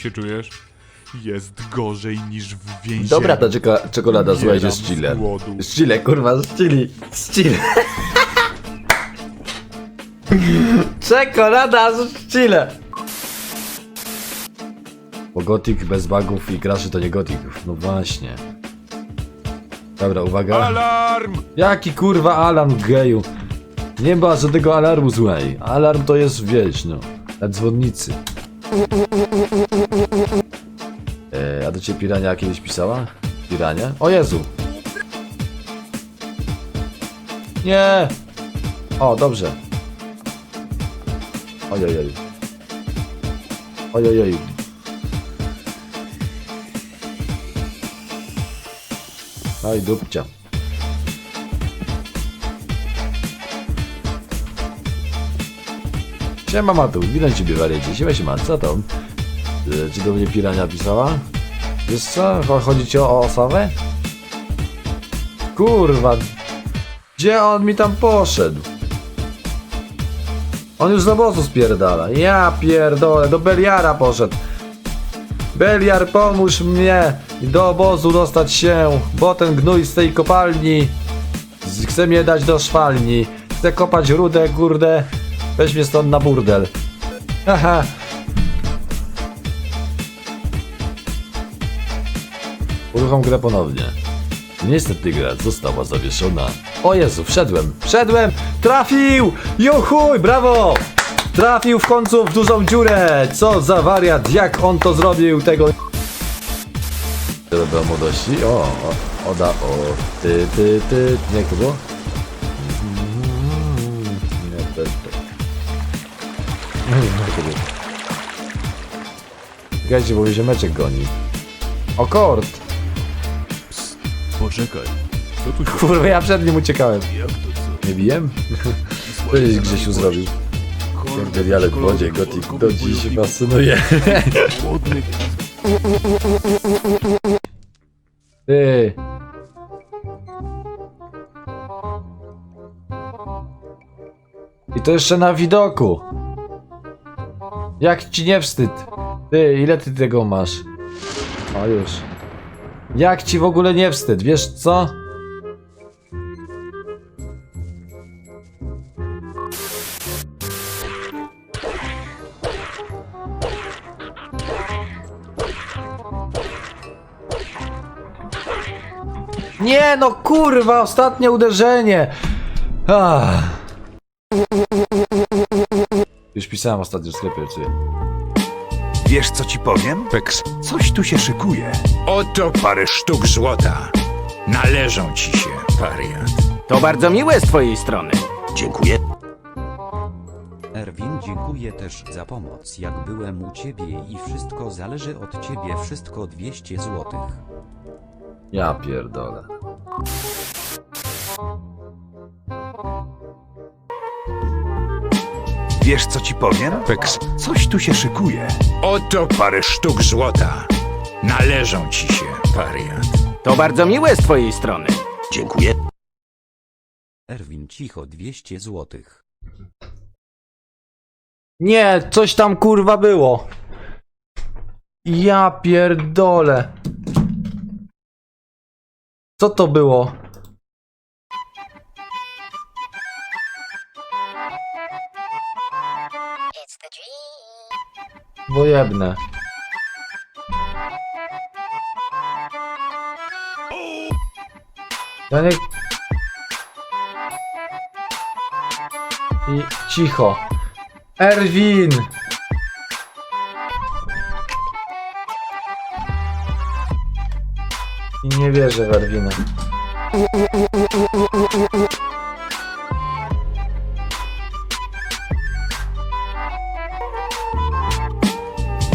się czujesz? Jest gorzej niż w więzieniu. Dobra ta czeka- czekolada, słuchajcie, z Chile. z głodu. Z Chile, kurwa, z Chili. Z Chile. czekolada z Chile. Bo gotik bez bugów i graszy to nie gotik. No właśnie. Dobra, uwaga. Alarm! Jaki kurwa alarm geju? Nie ma żadnego alarmu, słuchaj. Alarm to jest, wiesz, no, na dzwonnicy. E, ciebie Pirania kiedyś pisała? Pirania? O Jezu! Nie! O, dobrze. Ojojoj. Ojojoj. No i dupcia. Siema Matu, witam ciebie wariacie. Siema, siema, co tam? E, Czy do mnie pirania pisała? Wiesz co? Cho- Chodzi ci o, o osobę? Kurwa, gdzie on mi tam poszedł? On już z obozu spierdala. Ja pierdolę, do Beliara poszedł. Beliar, pomóż mnie do obozu dostać się, bo ten gnój z tej kopalni chce mnie dać do szwalni. Chce kopać rudę, kurde. Weź mnie stąd na burdel. Haha. Uruchom grę ponownie. Niestety gra została zawieszona. O Jezu, wszedłem, wszedłem! Trafił! Juchuj, brawo! Trafił w końcu w dużą dziurę! Co za wariat, jak on to zrobił, tego... Do młodości, o, o, oda, o, ty, ty, ty, jak to było? Nie, to, to. Nie wiem, jak to było. Czekajcie, bo mnie ziomeczek goni. O, kord! Poczekaj. Co tu się Kurwa, ja przed nim uciekałem. Jak to co? Nie bijem? Co żeś Grzesiu zrobił? Kurde, dialekt w wodzie, gotik do dziś fascynuje. Głodny. Ty. I to jeszcze na widoku. Jak ci nie wstyd? Ty, ile ty tego masz? O już. Jak ci w ogóle nie wstyd, wiesz co? Nie no kurwa, ostatnie uderzenie. Ah. Już pisałem ostatnio w sklepie. Wiesz co ci powiem? Peks. Coś tu się szykuje. Oto parę sztuk złota. Należą ci się, wariat. To bardzo miłe z twojej strony. Dziękuję. Erwin, dziękuję też za pomoc. Jak byłem u ciebie i wszystko zależy od ciebie, wszystko 200 złotych. Ja pierdolę. Wiesz co ci powiem? Peks. Coś tu się szykuje. Oto parę sztuk złota. Należą ci się, wariat. To bardzo miłe z twojej strony. Dziękuję. Erwin, cicho 200 złotych. Nie, coś tam kurwa było. Ja pierdolę. Co to było? Wojebne. Ja nie... I cicho. Erwin! I nie wierzę w Erwina.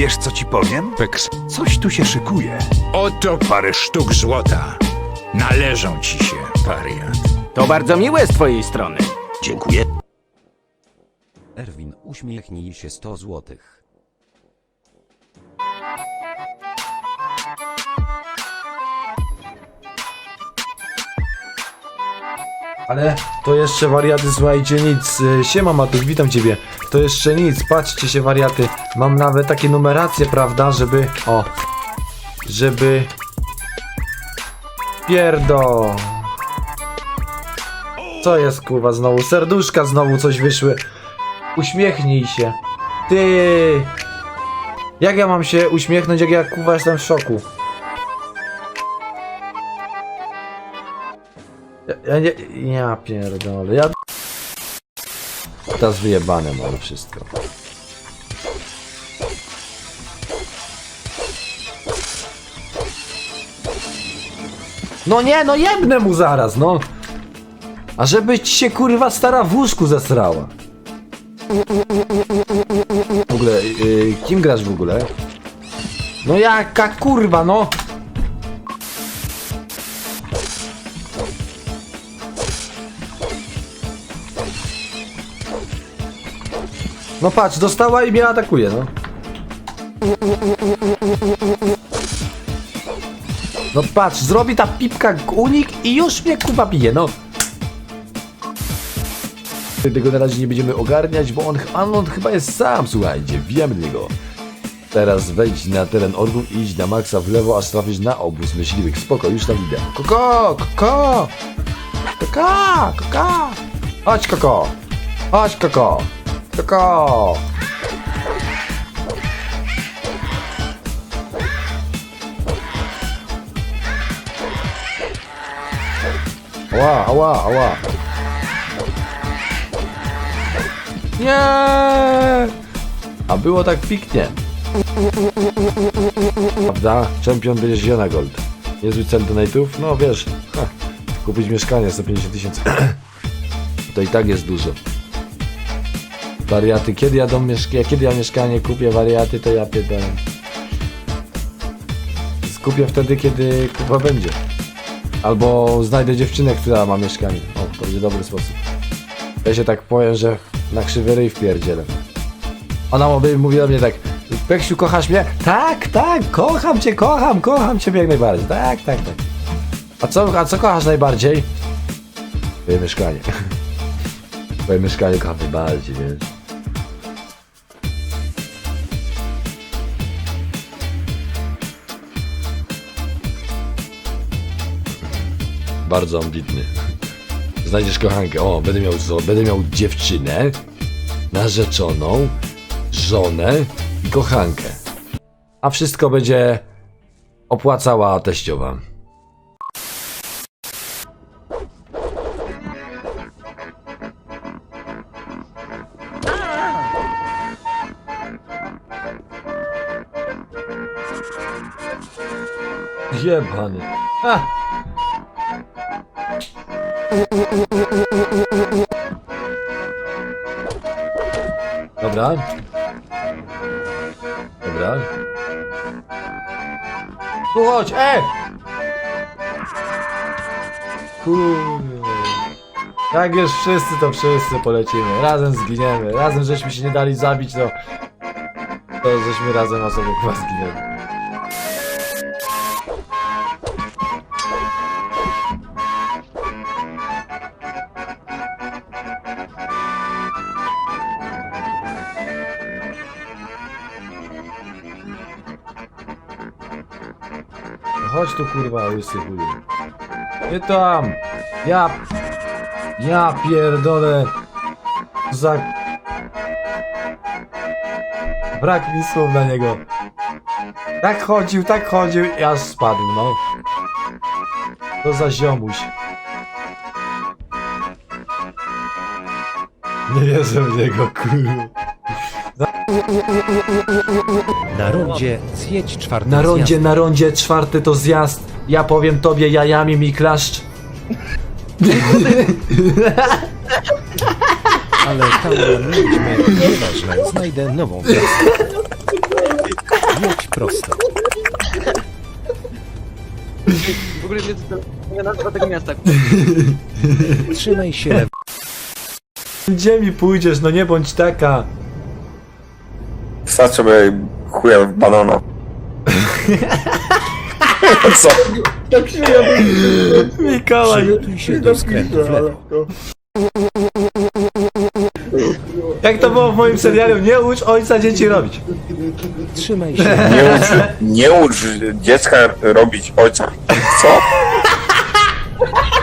Wiesz co ci powiem? Peks. Coś tu się szykuje. Oto parę sztuk złota. Należą ci się, wariat. To bardzo miłe z twojej strony. Dziękuję. Erwin, uśmiechnij się 100 złotych. Ale to jeszcze wariaty, słuchajcie, nic. Y, Siema Matuś, witam ciebie. to jeszcze nic, patrzcie się wariaty. Mam nawet takie numeracje, prawda, żeby... O. Żeby... Pierdo. Co jest kurwa znowu? Serduszka znowu coś wyszły. Uśmiechnij się. Ty. Jak ja mam się uśmiechnąć, jak ja kurwa jestem w szoku? Ja, nie... Ja pierdolę, ja... Teraz wyjebane mam wszystko. No nie, no jebnę mu zaraz, no! A żeby ci się kurwa stara w łóżku zesrała. W ogóle, yy, kim grasz w ogóle? No jaka kurwa, no! No patrz, dostała i mnie atakuje, no. No patrz, zrobi ta pipka unik i już mnie kuba bije, no. Tego na razie nie będziemy ogarniać, bo on, on chyba jest sam, słuchajcie, wiemy niego. Teraz wejdź na teren orgów i idź na maksa w lewo, aż trafisz na obóz myśliwych. Spoko, już tam idę. Koko, koko! Koko, koko! Chodź, koko! Chodź, koko! Koko! Ała, ała, ała. Nie! A było tak piknie. Prawda? Czempion będzie zielona gold. Niezły cel donate'ów? No wiesz, ha, kupić mieszkanie 150 tysięcy. to i tak jest dużo. Wariaty, kiedy ja dom mieszkania, kiedy ja mieszkanie kupię wariaty, to ja pytam. Skupię wtedy, kiedy kupa będzie. Albo znajdę dziewczynę, która ma mieszkanie. O, to będzie dobry sposób. Ja się tak powiem, że na krzywy ryj wpierdzielę. Ona mówi do mnie tak, Peksiu, kochasz mnie? Tak, tak, kocham cię, kocham, kocham cię jak najbardziej. Tak, tak, tak. A co, a co kochasz najbardziej? Twoje mieszkanie. Twoje mieszkanie kocham najbardziej, wiesz. Bardzo ambitny. Znajdziesz kochankę. O, będę miał, będę miał dziewczynę, narzeczoną, żonę i kochankę. A wszystko będzie opłacała teściowa. Jebany. A! Dobra. Dobra. Tu chodź, e! Kurde. Jak już wszyscy, to wszyscy polecimy. Razem zginiemy. Razem żeśmy się nie dali zabić, to... To żeśmy razem osobą chyba zginęli. Chodź tu kurwa, łysy chuju. Nie tam! Ja... Ja pierdolę! Za... Brak mi słów na niego. Tak chodził, tak chodził i aż spadł, no. To za ziomuś. Nie wierzę w niego, kurwa. Na rondzie zjedź czwarty Na rondzie, zjazd. na rondzie, czwarty to zjazd. Ja powiem tobie jajami mi klaszcz. Ale tam nie idźmy. Nieważne, znajdę nową wioskę. Jedź prosto. W ogóle nie nie nazwa tego miasta. Trzymaj się lewo. Gdzie mi pójdziesz, no nie bądź taka. Wstać sobie chuja w banana. Co? Mikołaj. Przygotuj się do skrętu w lewo. Jak to było w moim serialu, nie ucz ojca dzieci robić. Trzymaj się. Nie ucz, nie ucz dziecka robić ojca. Co?